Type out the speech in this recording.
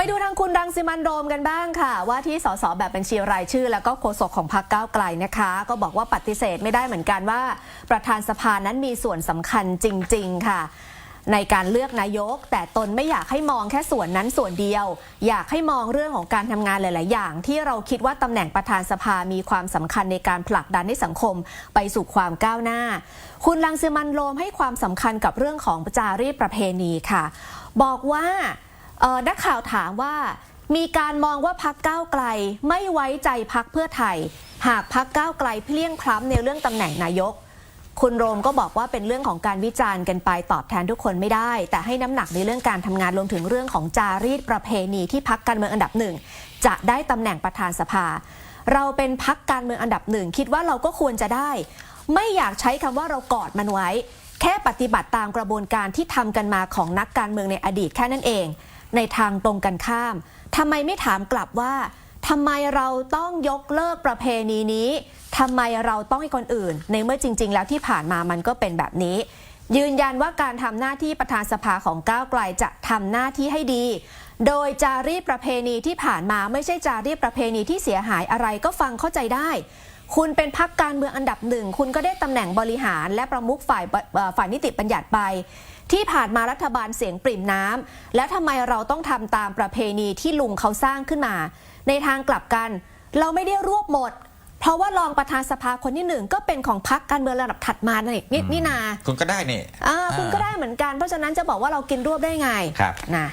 ไปดูทางคุณรังสิมันโรมกันบ้างค่ะ ว่าที่สสแบบบัญชีรายชื่อ แล้วก็โฆษกของพรรคก้าวไกลนะคะ ก็บอกว่าปฏิเสธไม่ได้เหมือนกันว่า ประธานสภานั้นมีส่วนสำคัญจริง ๆ ค่ะ ในการเลือกนายก แต่ตนไม่อยากให้มองแค่ส่วนนั้นส่วนเดียว อยากให้มองเรื่องของการทำงานหลาย ๆ อย่าง ที่เราคิดว่าตำแหน่งประธานสภามีความสำคัญในการผลักดันให้สังคมไปสู่ความก้าวหน้า คุณรังสิมันโรมให้ความสำคัญกับเรื่องของจารีตประเพณีค่ะ บอกว่า นักข่าวถามว่ามีการมองว่าพักก้าวไกลไม่ไว้ใจพักเพื่อไทย หากพักก้าวไกลเพลี่ยงพล้ำในเรื่องตำแหน่งนายก คุณโรมก็บอกว่าเป็นเรื่องของการวิจารณ์กันไปตอบแทนทุกคนไม่ได้ แต่ให้น้ำหนักในเรื่องการทำงานรวมถึงเรื่องของจารีตประเพณีที่พักการเมืองอันดับหนึ่งจะได้ตำแหน่งประธานสภา เราเป็นพักการเมืองอันดับหนึ่งคิดว่าเราก็ควรจะได้ ไม่อยากใช้คำว่าเรากอดมันไว้ แค่ปฏิบัติตามกระบวนการที่ทำกันมาของนักการเมืองในอดีตแค่นั้นเอง ในทางตรงกันข้ามทำไมไม่ถามกลับว่าทำไมเราต้องยกเลิกประเพณีนี้ทำไมเราต้องให้คนอื่น ในเมื่อจริง ๆ แล้วที่ผ่านมามันก็เป็นแบบนี้ ยืนยันว่าการทำหน้าที่ประธานสภาของก้าวไกลจะทำหน้าที่ให้ดี โดยจารีตประเพณีที่ผ่านมาไม่ใช่จารีตประเพณีที่เสียหายอะไรก็ฟังเข้าใจได้ คุณเป็นพักการเมืองอันดับหนึ่ง คุณก็ได้ตำแหน่งบริหาร และประมุขฝ่ายบเอ่อฝ่ายนิติบัญญัติไป ที่ผ่านมารัฐบาลเสียงปริ่มน้ำแล้วทำไมเราต้องทำตามประเพณีที่ลุงเขาสร้างขึ้นมา ในทางกลับกัน เราไม่ได้รวบหมด เพราะว่ารองประธานสภาคนที่หนึ่งก็เป็นของพักการเมืองระดับถัดมานี่นี่นี่นาคุณก็ได้นี่อ่าคุณก็ได้เหมือนกันเพราะฉะนั้นจะบอกว่าเรากินรวบได้ไงครับนะ